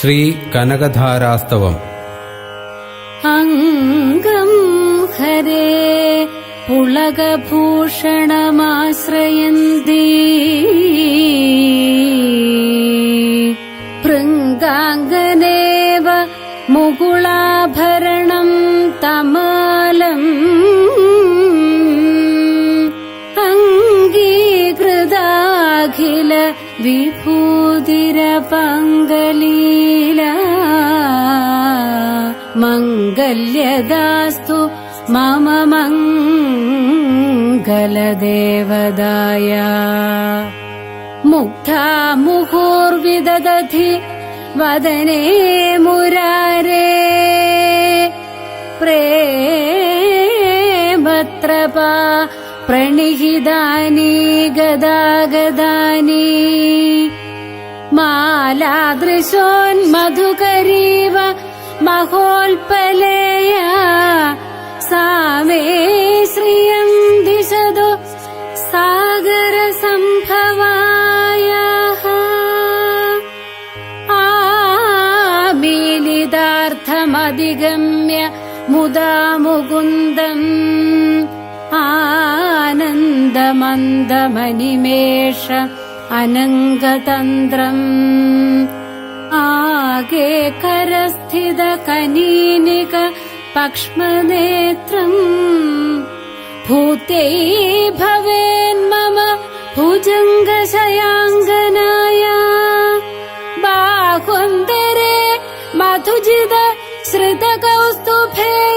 श्रीकनकधारास्तवम्। अङ्गम् हरे पुलगभूषणमाश्रयन्ती मङ्गल्यदास्तु मम मङ्गलदेवदाय। मुग्धा मुहुर्विदधति वदने मुरारे। प्रेमत्रपा प्रणिहितानि गदागदानि। मालादृशोन्मधुकरीव महोल्पलेया सा मे श्रियम् दिशतु सागरसम्भवायाः आमीलितार्थमधिगम्य मुदा मुकुन्दम् आनन्दमन्दमनिमेष अनङ्गतन्त्रम् आगे करस्थितकनीनिक पक्ष्मनेत्रम्। भूत्यै भवेन्मम भुजङ्गशयाङ्गनाय। बाहुन्दरे मधुजिद श्रितकौस्तुभेय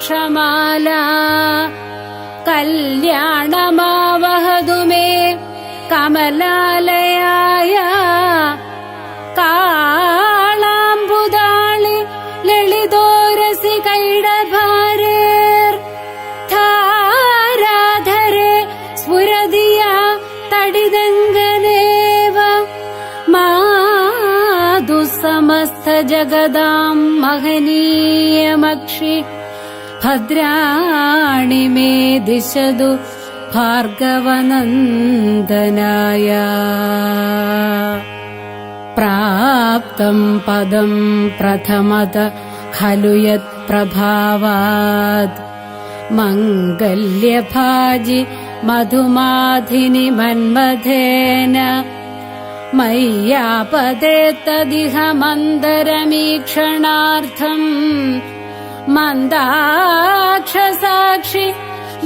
രുദ്രാക്ഷമാല കല്യാണമാവഹതുമേ കമലാലയായ കാളാംബുദാളി ലളിതോരസി കൈടഭാരേർ. ധാരാധരെ സ്ഫുരതിയ തടിതങ്കനേവ മാതു സമസ്ത ജഗദാം മഹനീയമക്ഷി भद्राणि मे दिशतु भार्गवनन्दनाय। प्राप्तम् पदम् प्रथमत खलु यत्प्रभावात् मङ्गल्यभाजि मधुमाधिनि मन्मथेन। मय्यापदे तदिह मन्दरमीक्षणार्थम् मन्दाक्षसाक्षि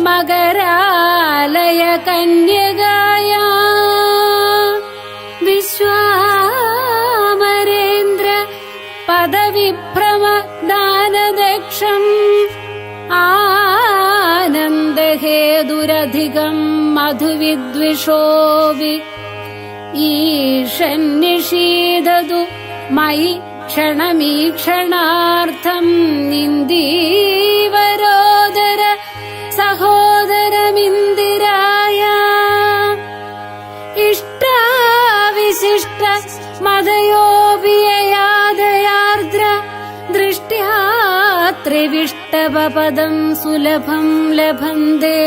मकरालय कन्यगाया विश्वामरेन्द्र पदविभ्रम दानदक्षम् आनन्दहेदुरधिकम् मधुविद्विषोऽपि ईशन्निषीदतु मयि क्षणमीक्षणार्थम् निन्दीवरोदर सहोदरमिन्दिराय इष्टाविशिष्ट मदयोऽपि ययादयार्द्र दृष्ट्या त्रिविष्टवपदम् सुलभम् लभन्ते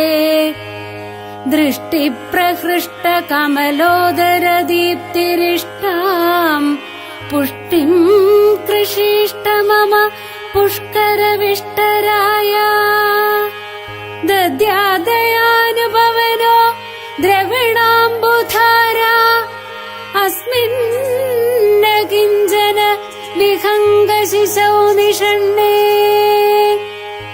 दृष्टिप्रहृष्टकमलोदरदीप्तिरिष्टाम् पुष्टिम् कृषीष्ट मम पुष्करविष्टराय दद्यादयानुभवनो द्रविणाम्बुधारा। अस्मिन्न किञ्चन विहङ्गशिशौ निषण्णे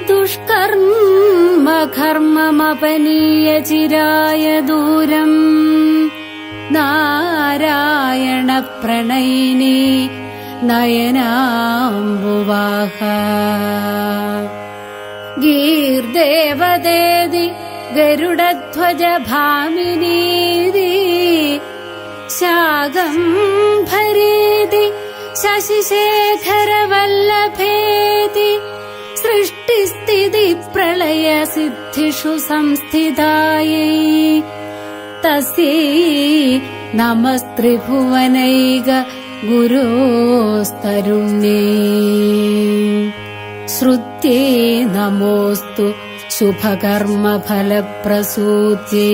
दुष्कर्म कर्ममपनीय चिराय दूरम्। नारायण नयनाम्बुवाह। गीर्देवदेदि गरुडध्वज भामिनीदि शागम्भरीति शशिशेखरवल्लभेति सृष्टिस्थिति प्रलय सिद्धिषु संस्थितायै तस्यै नमस्त्रिभुवनैक गुरोस्तरुण्ये श्रुत्ये नमोऽस्तु शुभकर्मफलप्रसूत्ये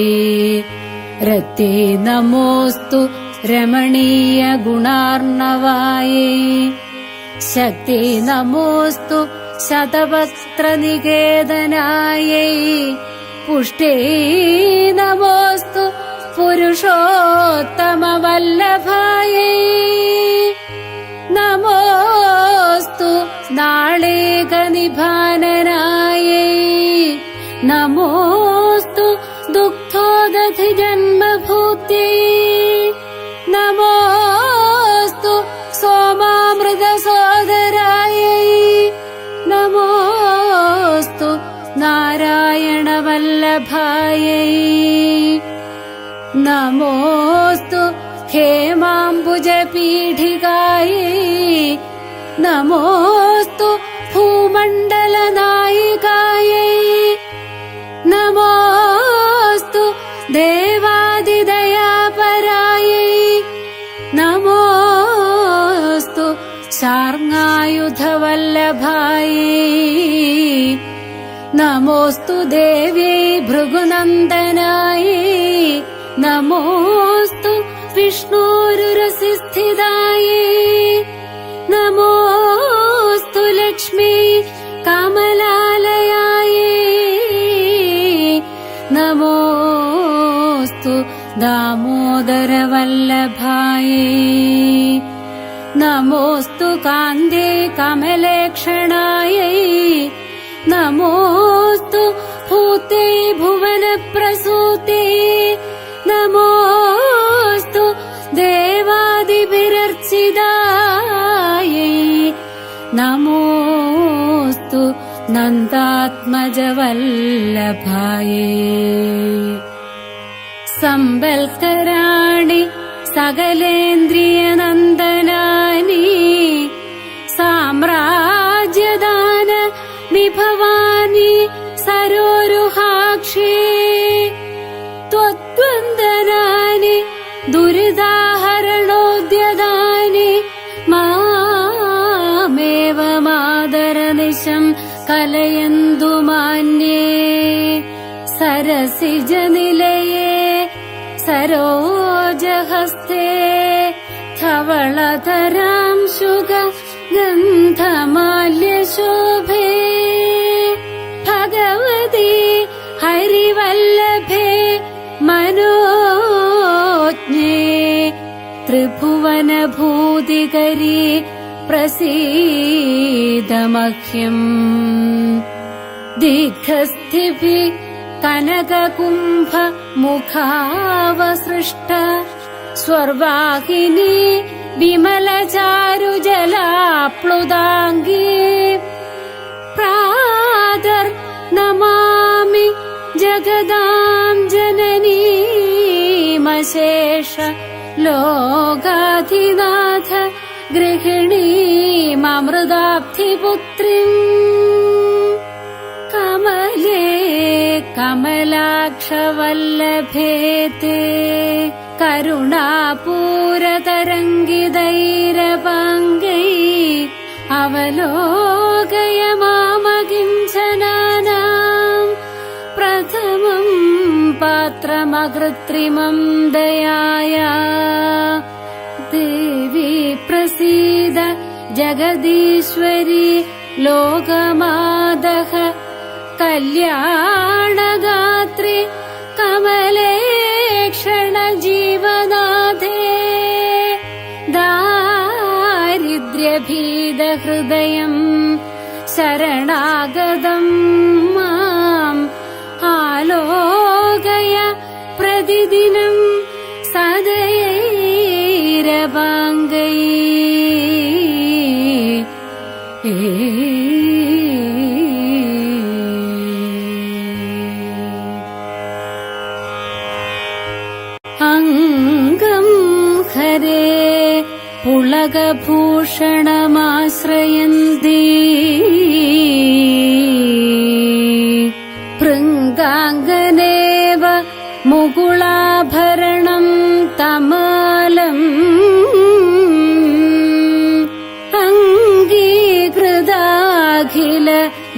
रते नमोऽस्तु रमणीयगुणार्णवाये। शक्ति नमोऽस्तु शतवस्त्रनिकेतनायै। पुष्टे नमोऽस्तु पुरुषोत्तमवल्लभायै नाळेकनिभाननायै नमोऽस्तु दुःखोदधि जन्मभूत्यै नमोऽस्तु सोमामृतसोदरायै। नमोऽस्तु नारायणवल्लभायै। नमोऽस्तु हेमाम्बुजपीठिकायै। नमोऽस्तु भूमण्डलनायिकायै नमोऽस्तु देवादिदयापरायै नमोऽस्तु शार्ङ्गायुधवल्लभायै नमोऽस्तु देव्यै भृगुनन्दनायै नमोऽस्तु विष्णोरुरसिस्थितायै दामोदरवल्लभायै। नमोऽस्तु कान्ते कमलेक्षणायै। नमोऽस्तु भूते भुवनप्रसूते। नमोऽस्तु देवादिभिरर्चितायै। नमोऽस्तु नन्दात्मजवल्लभायै സമ്പൽക്കരാണി സകലേന്ദ്രിയ നന്ദനാനി. സാമ്രാജ്യദാന വിഭവാനി സരോരുഹാക്ഷി. ത്വദ്വന്ദനാനി ദുരിതാഹരണോദ്യദാനി. മാമേവ മാതരനിശം കലയന്തു മാന്യേ സരസിജനീ धवळतरांशुग गन्धमाल्यशोभे भगवती हरिवल्लभे मनोज्ञे। त्रिभुवनभूतिकरी प्रसीदमह्यम्। दीर्घस्थिभिः कनककुम्भ मुखावसृष्ट स्वर्वाहिनी विमलचारुजलाप्लुदाङ्गी प्रादर् नमामि जगदाम् जननीमशेष लोकाधिनाथ गृहिणीममृदाब्धिपुत्रीम् कमले कमलाक्षवल्लभेते करुणापूरतरङ्गिदैरपाङ्गै अवलोकय मामकिञ्चनानाम् प्रथमम् पात्रमकृत्रिमम् दयाया देवी प्रसीद जगदीश्वरी लोकमादः कल्याणगात्रि शरणागतम्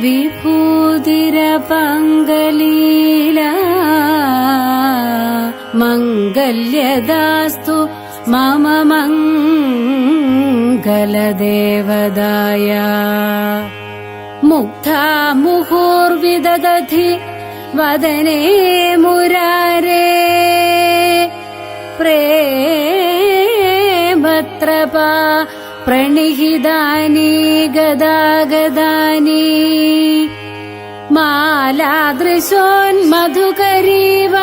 विभूतिरपङ्गलीला। मङ्गल्यदास्तु मम मङ्गलदेवदाय। मुग्धा मुहुर्विदधि वदने मुरारे। प्रेमत्रपा प्रणिहिदानि गदा गदानि मालादृशोन्मधुकरीव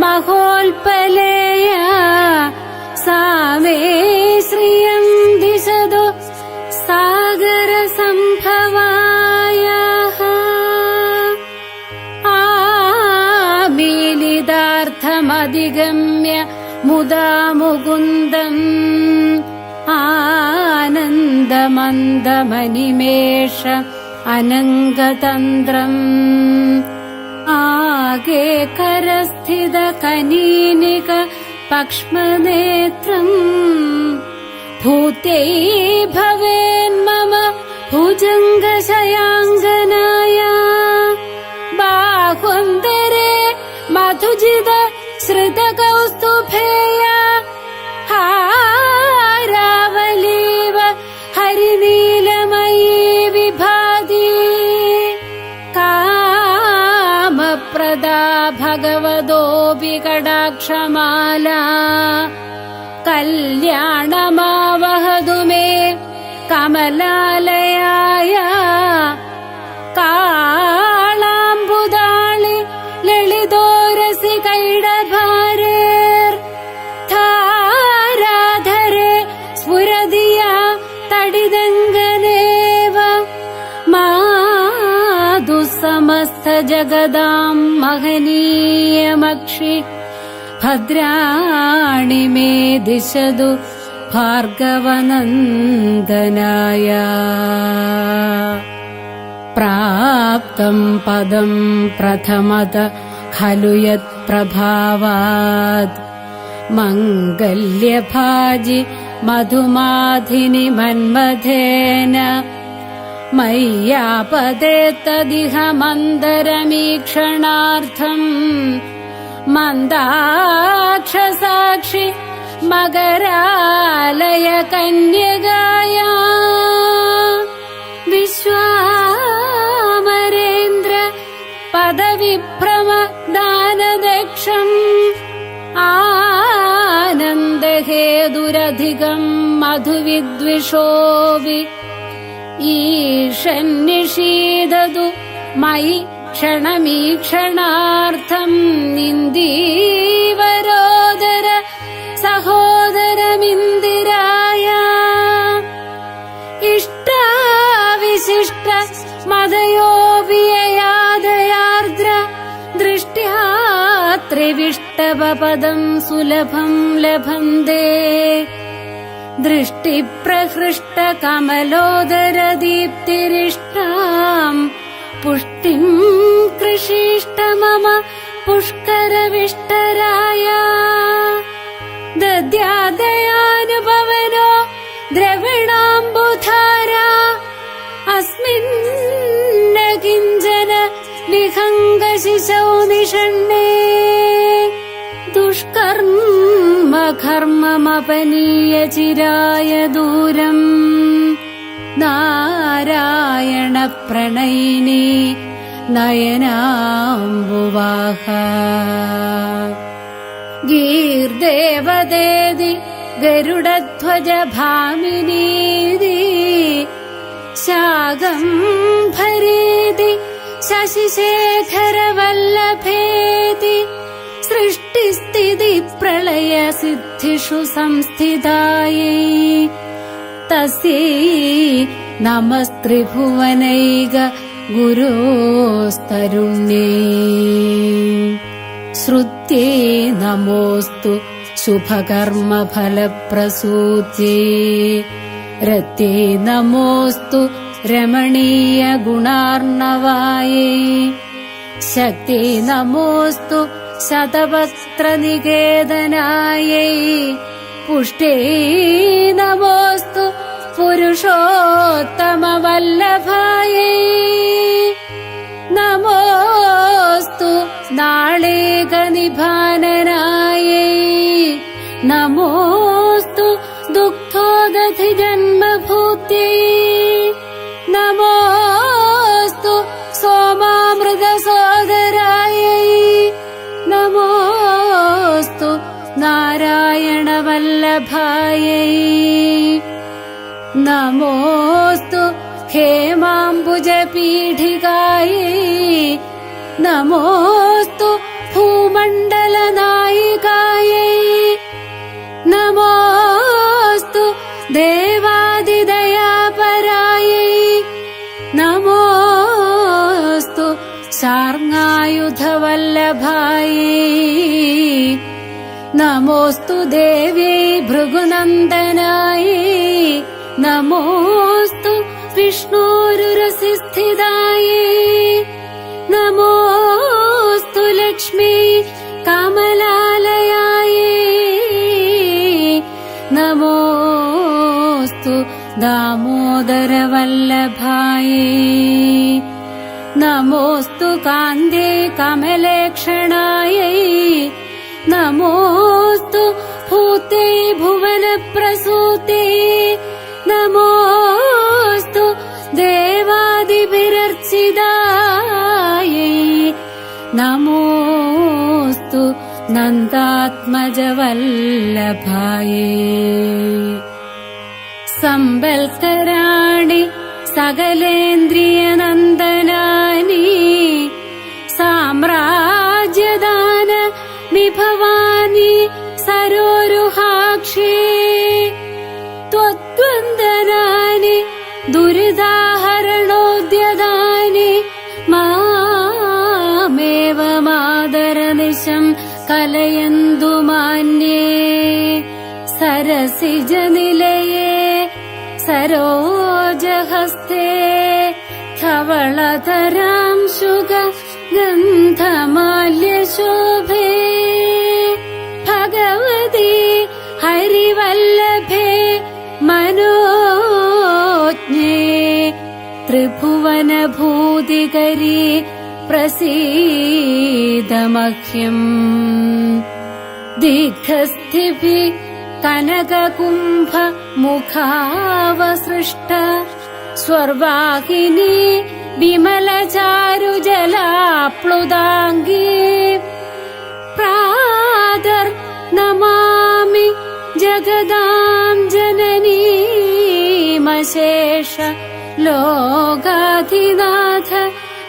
महोल्पलेया सा मे श्रियम् दिशतु सागरसम्भवायाः आमीलितार्थमधिगम्य मुदा मुकुन्दम् आनन्दमन्दमनिमेष अनङ्गतन्त्रम् आगे करस्थितकनीनिक पक्ष्मनेत्रम्। भूत्यै भवेन्मम भुजङ्गशयाङ्गनाय രുദ്രാക്ഷമാല കല്യാണമാവഹതുമേ കമലാലയായ കാളാംബുദാളി ലളിതോരസി കൈടഭാരേ ധാരാധരെ സ്ഫുരതിയ തടിതങ്കനേവ മാതു സമസ്ത ജഗദാം മഹനീയമക്ഷി भद्राणि मे दिशतु भार्गवनन्दनाय। प्राप्तम् पदम् प्रथमत खलु यत्प्रभावात् मङ्गल्यभाजि मधुमाधिनि मन्मथेन। मय्यापदे तदिह मन्दरमीक्षणार्थम् मन्दाक्षसाक्षि मकरालय कन्यगाया विश्वामरेन्द्र पदविभ्रम दानदक्षम् आनन्दहेदुरधिकम् मधुविद्विषोऽपि ईशन्निषीदतु मयि क्षणमीक्षणार्थम् निन्दीवरोदर सहोदरमिन्दिराय। इष्टाविशिष्ट मदयोऽपि ययादयार्द्र दृष्ट्या त्रिविष्टवपदम् सुलभम् लभन्ते दृष्टिप्रहृष्टकमलोदरदीप्तिरिष्टाम् पुष्टिम् कृषीष्ट मम पुष्करविष्टराय। दद्यादयानुभवनो द्रविणाम्बुधारा। अस्मिन्न किञ्चन विहङ्गशिशौ निषण्णे दुष्कर्म कर्ममपनीय चिराय दूरम् नारायण प्रणयिनी नयनाम्बुवाह। गीर्देवदेदि गरुडध्वज भामिनीदि शागम्भरीति शशिशेखरवल्लभेति सृष्टिस्थिति प्रलय सिद्धिषु संस्थितायै तस्यै नमस्त्रिभुवनैक गुरोस्तरुण्ये। श्रुत्ये नमोऽस्तु शुभकर्मफलप्रसूत्ये। रत्ये नमोऽस्तु रमणीयगुणार्णवायै। शक्ति नमोऽस्तु शतवस्त्रनिकेतनायै पुष्टे नमोऽस्तु पुरुषोत्तमवल्लभायै नमोऽस्तु नाळेकनिभाननायै नमोऽस्तु दुःखोदधि जन्मभूत्यै नमोऽस्तु सोमामृतसोदरायै नमोऽस्तु नारायणवल्लभायै नमोऽस्तु हेमाम्बुजपीठिकायै नमोऽस्तु भूमण्डलनायिकायै नमोऽस्तु देवादिदयापरायै नमोऽस्तु सार्ङ्गायुधवल्लभायै नमोऽस्तु देव्यै भृगुनन्दनायै नमोऽस्तु विष्णोरुरसिस्थितायै। नमोऽस्तु लक्ष्मी कमलालयायै। नमोऽस्तु दामोदरवल्लभायै। नमोऽस्तु कान्ते कमलेक्षणायै। नमोऽस्तु भूते भुवनप्रसूते नमोऽस्तु देवादिभिरर्चिदायै नमोऽस्तु नन्दात्मजवल्लभायै सम्बल्कराणि सकलेन्द्रियनन्दनानि कलयन्तु मान्ये सरसिजनिलये सरोजहस्ते धवळतरांशुग गन्धमाल्यशोभे भगवती हरिवल्लभे मनोज्ञे त्रिभुवनभूतिकरी प्रसीदमह्यम्। दीर्घस्थिभिः कनककुम्भ मुखावसृष्ट स्वर्वाहिनी विमलचारुजलाप्लुदाङ्गी। प्रादर् नमामि जगदाम् जननीमशेष लोकाधिनाथ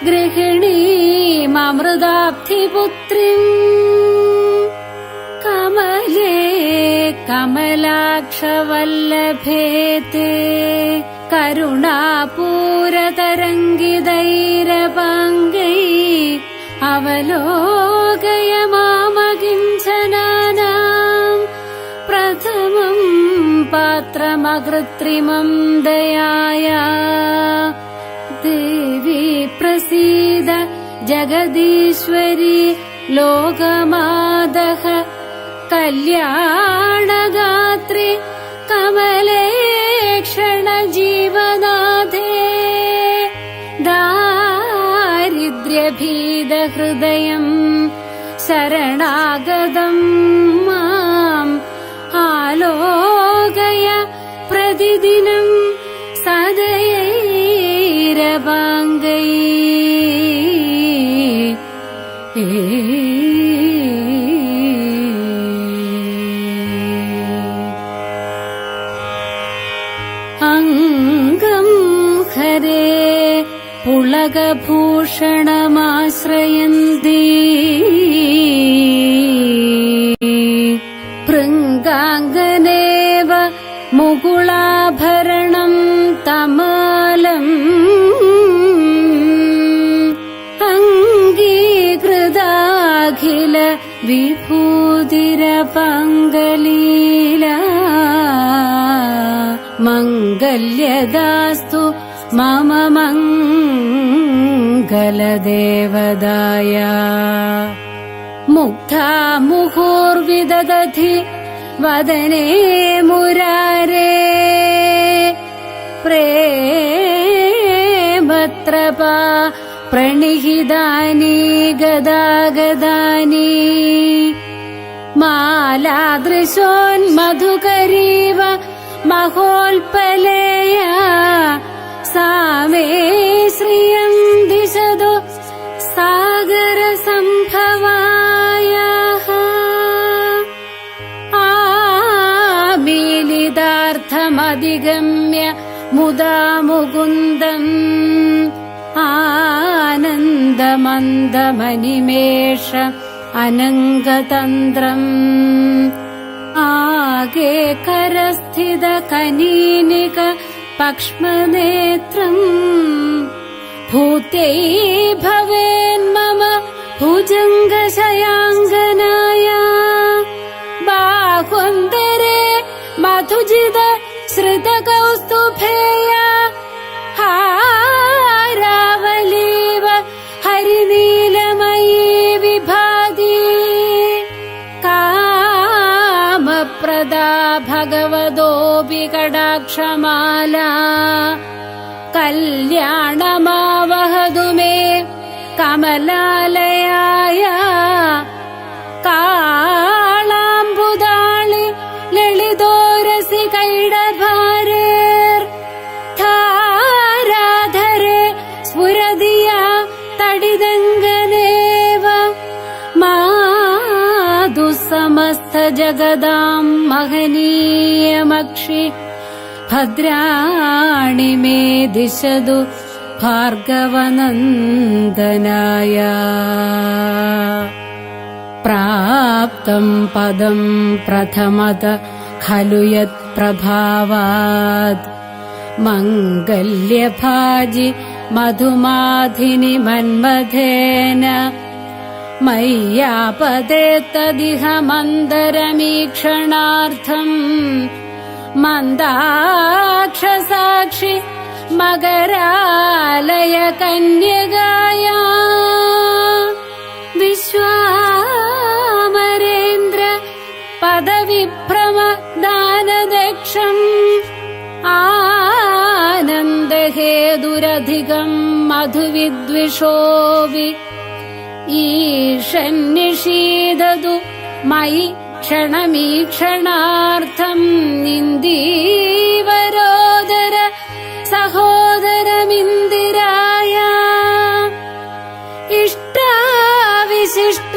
गृहिणीममृदाब्धिपुत्रीम् कमले कमलाक्षवल्लभेते करुणापूरतरङ्गिदैरपाङ्गै अवलोकय मामकिञ्चनानाम्। प्रथमम् पात्रमकृत्रिमम् दयाया प्रसीद जगदीश्वरी लोकमादः कल्याणगात्रि कमले क्षणजीवनाथे दारिद्र्यभीदहृदयम् शरणागतम् अङ्गम् हरे पुलगभूषणमाश्रयन्ती मङ्गल्यदास्तु मम मङ्गलदेवदाय। मुग्धा मुहुर्विदधति वदने मुरारे। प्रेमत्रपा प्रणिहितानि गदा गदानि मालार्पितकरम् मालादृशोन्मधुकरीव महोल्पलेया सा मे श्रियम् दिशतु सागरसम्भवायाः आमीलितार्थमधिगम्य मुदा मुकुन्दम् आनन्दमन्दमनिमेष अनङ्गतन्त्रम् आगे करस्थितकनीनिक पक्ष्मनेत्रम् भूत्यै भवेन्मम भुजङ्गशयाङ्गनाया। बाहुन्दरे मधुजिद श्रितकौस्तुभेया ഘോഷമാല. കല്യാണമാവഹതുമേ കമലാലയായ കാളാംബുദാളി ലളിതോരസി കൈടഭാരേർ. ധാരാധരെ സ്ഫുരതിയ തടിതങ്കനേവ മാതു സമസ്ത ജഗദാം മഹനീയമക്ഷി भद्राणि मे दिशतु भार्गवनन्दनाय प्राप्तम् पदम् प्रथमत खलु यत्प्रभावात् मङ्गल्यभाजि मधुमाधिनि मन्मथेन मय्यापदे तदिह मन्दरमीक्षणार्थम् मन्दाक्षसाक्षि मकरालय कन्यगाया। विश्वामरेन्द्र पदविभ्रम दानदक्षम् आनन्दहेदुरधिकम् मधुविद्विषोऽपि ईशन्निषीदतु मयि क्षणमीक्षणार्थम् निन्दीवरोदर सहोदरमिन्दिराय इष्टाविशिष्ट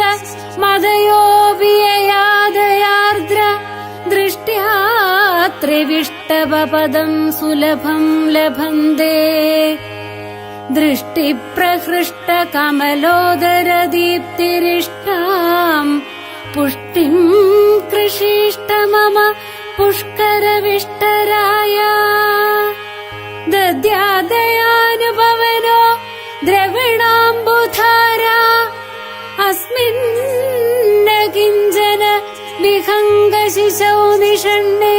मदयोऽपि ययादयार्द्र दृष्ट्या त्रिविष्टवपदम् सुलभम् लभन्ते दृष्टिप्रहृष्टकमलोदरदीप्तिरिष्टाम् पुष्टिम् कृषीष्ट मम पुष्करविष्टराय। दद्यादयानुभवनो द्रविणाम्बुधारा। अस्मिन्न किञ्चन विहङ्गशिशौ निषण्णे।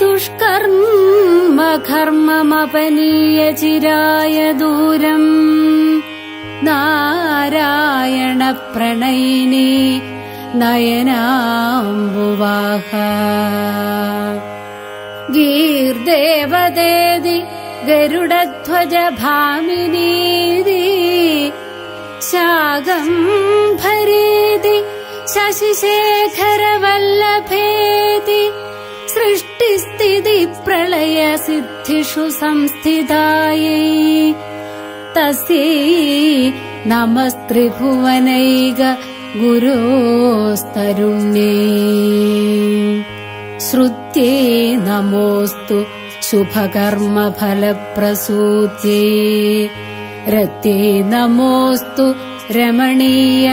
दुष्कर्म कर्ममपनीय चिराय दूरम् नारायण प्रणयिनी नयनाम्बुवाह। गीर्देवदेदि गरुडध्वज भामिनीदि शागम्भरीति शशिशेखरवल्लभेति सृष्टिस्थिति प्रलय सिद्धिषु संस्थितायै तस्यै नमस्त्रिभुवनैक गुरोस्तरुण्ये। श्रुत्ये नमोऽस्तु शुभकर्मफलप्रसूत्यै। रत्ये नमोऽस्तु रमणीयगुणार्णवायै।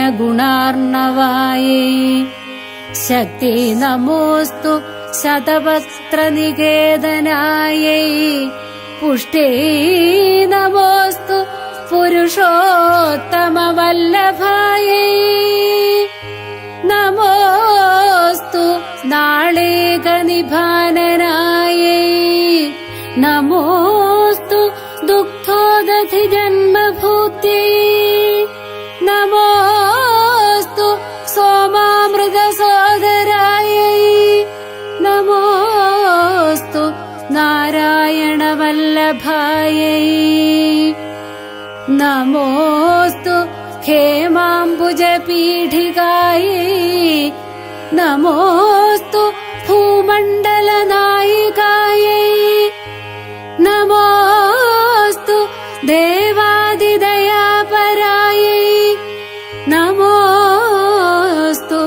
शक्ति नमोऽस्तु शतवक्त्रनिकेतनायै पुष्टे नमोऽस्तु पुरुषोत्तमवल्लभायै। नमोऽस्तु नाळेकनिभाननायै नमोऽस्तु नारायणवल्लभायै नमोऽस्तु हेमाम्बुजपीठिकायै नमोऽस्तु भूमण्डलनायिकायै नमोऽस्तु देवादिदयापरायै नमोऽस्तु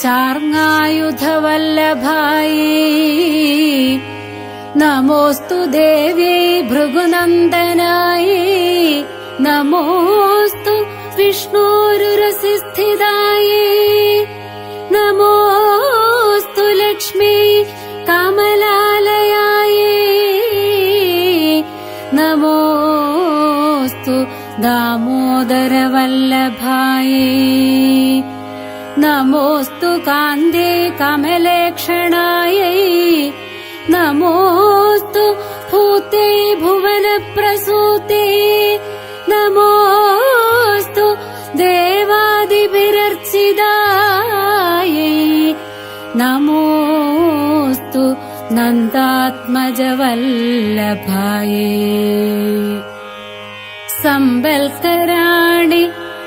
शार्ङ्गायुधवल्लभायै नमोऽस्तु देव्यै भृगुनन्दनायै नमोऽस्तु विष्णोरुरसिस्थितायै नमोऽस्तु लक्ष्मी कमलालयायै नमोऽस्तु दामोदरवल्लभायै नमोऽस्तु कान्ते कमलेक्षणायै नमोऽस्तु भूते भुवनप्रसूते नमोऽस्तु देवादिभिरर्चितायै। नमोऽस्तु नन्दात्मजवल्लभाये। सम्बल्कराणि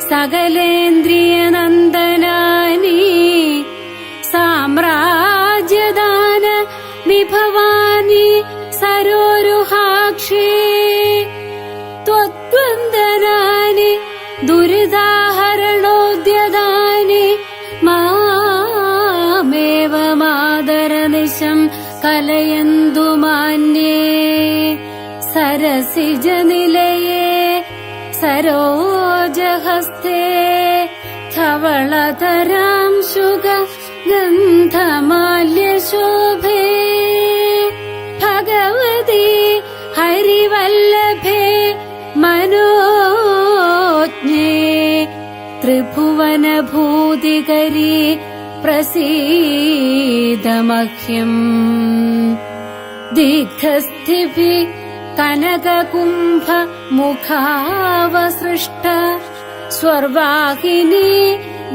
सकलेन्द्रियनन्दनानि कलयन्तु मान्ये सरसिजनिलये सरोजहस्ते धवळतरांशुग गन्धमाल्यशोभे भगवती हरिवल्लभे मनोज्ञे त्रिभुवनभूतिकरी प्रसीदमह्यम्। दीर्घस्थिभिः कनककुम्भ मुखावसृष्ट स्वर्वाहिनी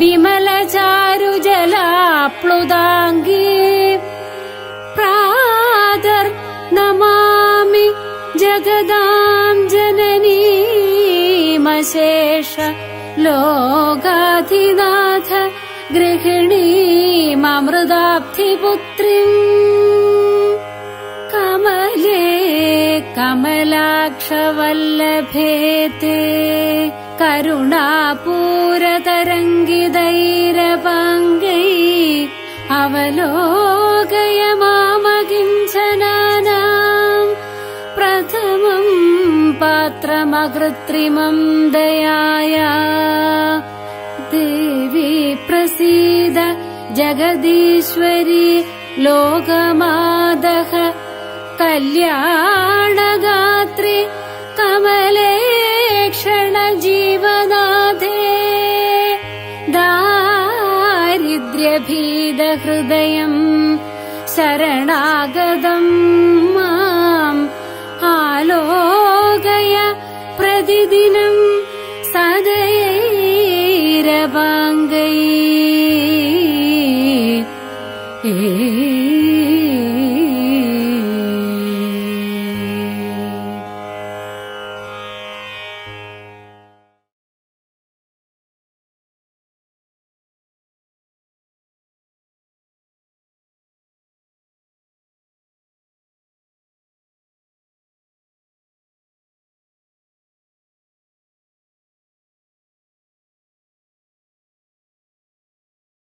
विमलचारुजलाप्लुदाङ्गी। प्रादर् नमामि जगदाम् जननीमशेष लोकाधिनाथ गृहिणीममृदाब्धिपुत्रीम् कमले कमलाक्षवल्लभेते। करुणापूरतरङ्गिदैरपाङ्गै अवलोकय मामकिञ्चनानाम् प्रथमम् पात्रमकृत्रिमम् दयाया। देवी प्रसीद जगदीश्वरी लोकमादः कल्याणगात्रि कमले क्षणजीवनाथे दारिद्र्यभीदहृदयम् शरणागतम्